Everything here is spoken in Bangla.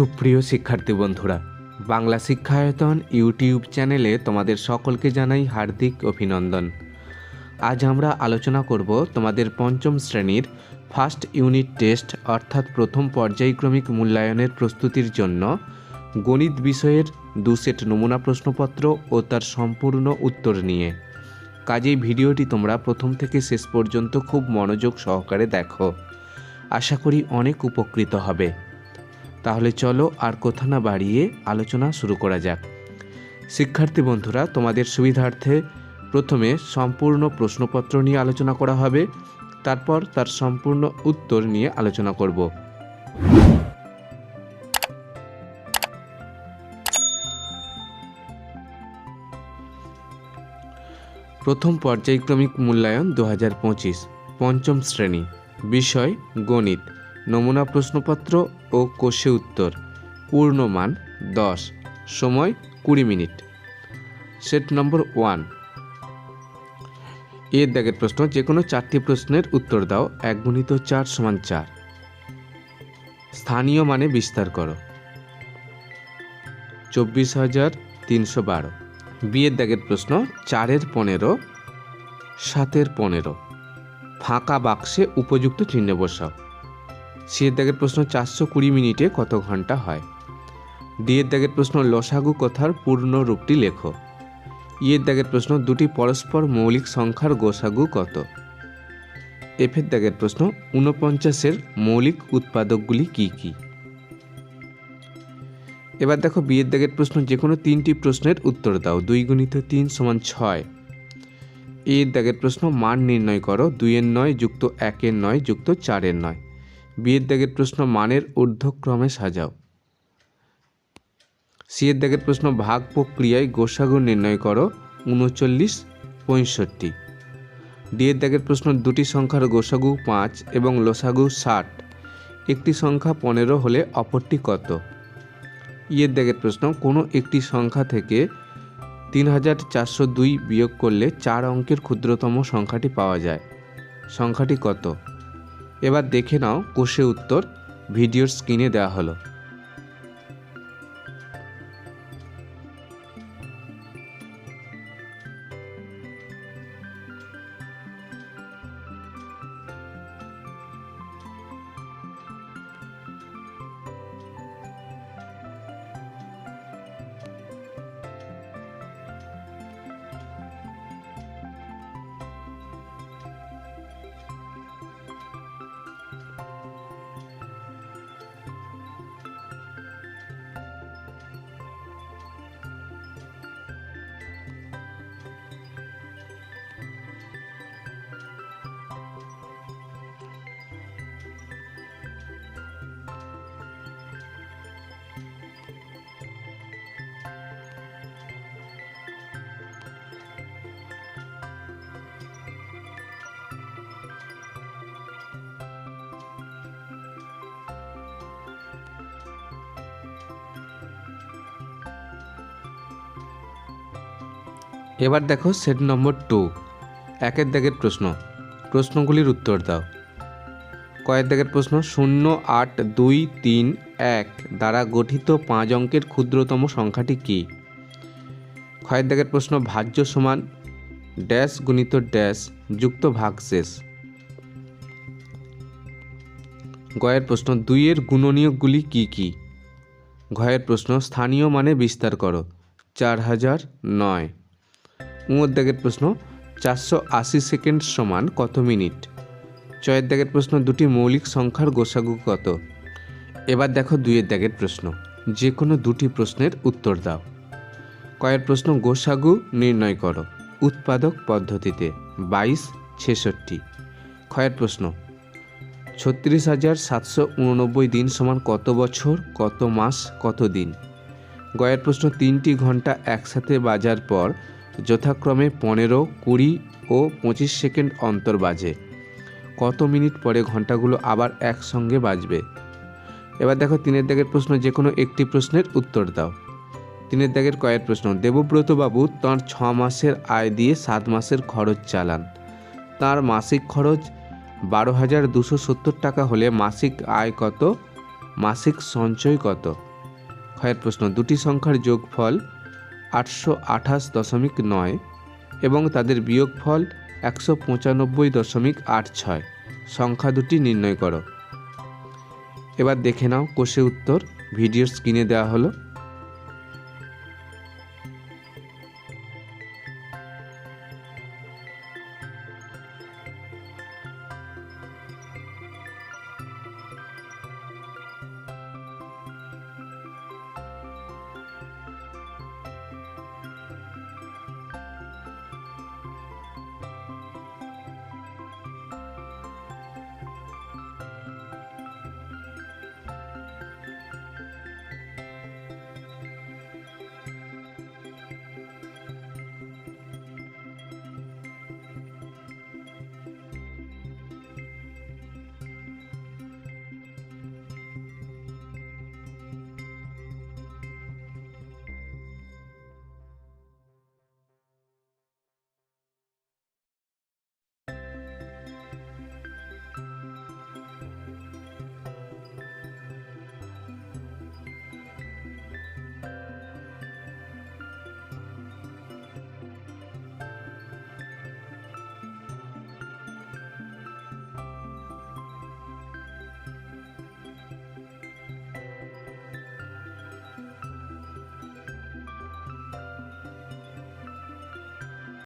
সুপ্রিয় শিক্ষার্থী বন্ধুরা, বাংলা শিক্ষায়তন ইউটিউব চ্যানেলে তোমাদের সকলকে জানাই হার্দিক অভিনন্দন। আজ আমরা আলোচনা করব তোমাদের পঞ্চম শ্রেণির ফার্স্ট ইউনিট টেস্ট, অর্থাৎ প্রথম পর্যায়ক্রমিক মূল্যায়নের প্রস্তুতির জন্য গণিত বিষয়ের দু সেট নমুনা প্রশ্নপত্র ও তার সম্পূর্ণ উত্তর নিয়ে। কাজেই ভিডিওটি তোমরা প্রথম থেকে শেষ পর্যন্ত খুব মনোযোগ সহকারে দেখো। আশা করি অনেক উপকৃত হবে। তাহলে চলো আর কথা না বাড়িয়ে আলোচনা শুরু করা যাক। শিক্ষার্থী বন্ধুরা, তোমাদের সুবিধার্থে প্রথমে সম্পূর্ণ প্রশ্নপত্র নিয়ে আলোচনা করা হবে, তারপর তার সম্পূর্ণ উত্তর নিয়ে আলোচনা করব। প্রথম পর্যায়ক্রমিক মূল্যায়ন দু পঁচিশ, পঞ্চম শ্রেণি, বিষয় গণিত। নমুনা প্রশ্নপত্র ও কোষে উত্তর। পূর্ণমান দশ। সময় কুড়ি মিনিট। Set number one. এর দাগের প্রশ্ন যে কোনো চারটি প্রশ্নের উত্তর দাও এক গুণিত চার সমান চার। স্থানীয় মানে বিস্তার করো। চব্বিশ হাজার তিনশো বারো। বিয়ের দাগের প্রশ্ন, চারের পনেরো, সাতের পনেরো। ফাঁকা বাক্সে উপযুক্ত চিহ্ন বসাও। সিয়ের দাগের প্রশ্ন চারশো কুড়ি মিনিটে কত ঘণ্টা হয়? ডিয়ের দাগের প্রশ্ন লসাগু কথার পূর্ণ রূপটি লেখো। ইয়ের দাগের প্রশ্ন দুটি পরস্পর মৌলিক সংখ্যার গোসাগু কত? এফের দাগের প্রশ্ন ঊনপঞ্চাশের মৌলিক উৎপাদকগুলি কি কি? এবার দেখো বিয়ের দাগের প্রশ্ন যে কোনো তিনটি প্রশ্নের উত্তর দাও। দুই গুণিত তিন সমান ছয়। এর দাগের প্রশ্ন মান নির্ণয় করো। দুইয়ের নয় যুক্ত একের নয় যুক্ত চারের নয়। বিয়ের দাগের প্রশ্ন মানের ঊর্ধ্বক্রমে সাজাও। সিয়ের দাগের প্রশ্ন ভাগ প্রক্রিয়ায় গোসাগু নির্ণয় করো, উনচল্লিশ, পঁয়ষট্টি। ডিয়ের দাগের প্রশ্ন দুটি সংখ্যার গোসাগু পাঁচ এবং লসাগু ষাট। একটি সংখ্যা পনেরো হলে অপরটি কত? ইয়ের দাগের প্রশ্ন, কোনো একটি সংখ্যা থেকে তিন হাজার চারশো দুই বিয়োগ করলে চার অঙ্কের ক্ষুদ্রতম সংখ্যাটি পাওয়া যায়। সংখ্যাটি কত? এবার দেখে নাও কোষে উত্তর ভিডিওর স্ক্রিনে দেওয়া হলো। এবার দেখো সেট নম্বর টু। একের দাগের প্রশ্ন। প্রশ্নগুলির উত্তর দাও। কয়ের দাগের প্রশ্ন, শূন্য, আট, দুই, তিন, এক দ্বারা গঠিত পাঁচ অঙ্কের ক্ষুদ্রতম সংখ্যাটি কী? ক্ষয়ের দাগের প্রশ্ন, ভাজ্য সমান ড্যাশ গুণিত ড্যাশ যুক্ত ভাগশেষ গয়ের প্রশ্ন, দুইয়ের গুণনীয়কগুলি কি কি? ঘয়ের প্রশ্ন, স্থানীয় মানে বিস্তার করো। চার হাজার নয়। উমর প্রশ্ন, চারশো আশি সেকেন্ড সমান কত মিনিট? চয়ের দাগের প্রশ্ন, দুটি মৌলিক সংখ্যার গোসাগু কত? এবার দেখো দুইয়ের দাগের প্রশ্ন যে কোনো দুটি প্রশ্নের উত্তর দাও। কয়ের প্রশ্ন, গোসাগু নির্ণয় করো, উৎপাদক পদ্ধতিতে, বাইশ, ছেষট্টি। ক্ষয়ের প্রশ্ন, ছত্রিশ হাজার সাতশো উননব্বই দিন সমান কত বছর, কত মাস, কত দিন? গয়ের প্রশ্ন, তিনটি ঘণ্টা একসাথে বাজার পর যথাক্রমে পনেরো, কুড়ি ও পঁচিশ সেকেন্ড অন্তর বাজে। কত মিনিট পরে ঘন্টাগুলো আবার একসঙ্গে বাজবে? এবার দেখো তিনের দাগের প্রশ্ন যে কোনো একটি প্রশ্নের উত্তর দাও। তিনের দাগের কয়ের প্রশ্ন দেবব্রত বাবু তাঁর ছ মাসের আয় দিয়ে সাত মাসের খরচ চালান। তার মাসিক খরচ বারো হাজার দুশো সত্তর টাকা হলে মাসিক আয় কত? মাসিক সঞ্চয় কত? ক্ষয়ের প্রশ্ন, দুটি সংখ্যার যোগফল আটশো আঠাশ দশমিক নয় এবং তাদের বিয়োগফল একশো পঁচানব্বই দশমিক আট ছয়। সংখ্যা দুটি নির্ণয় করো। এবার দেখে নাও কোষে উত্তর। ভিডিওর স্ক্রিনে দেওয়া হলো।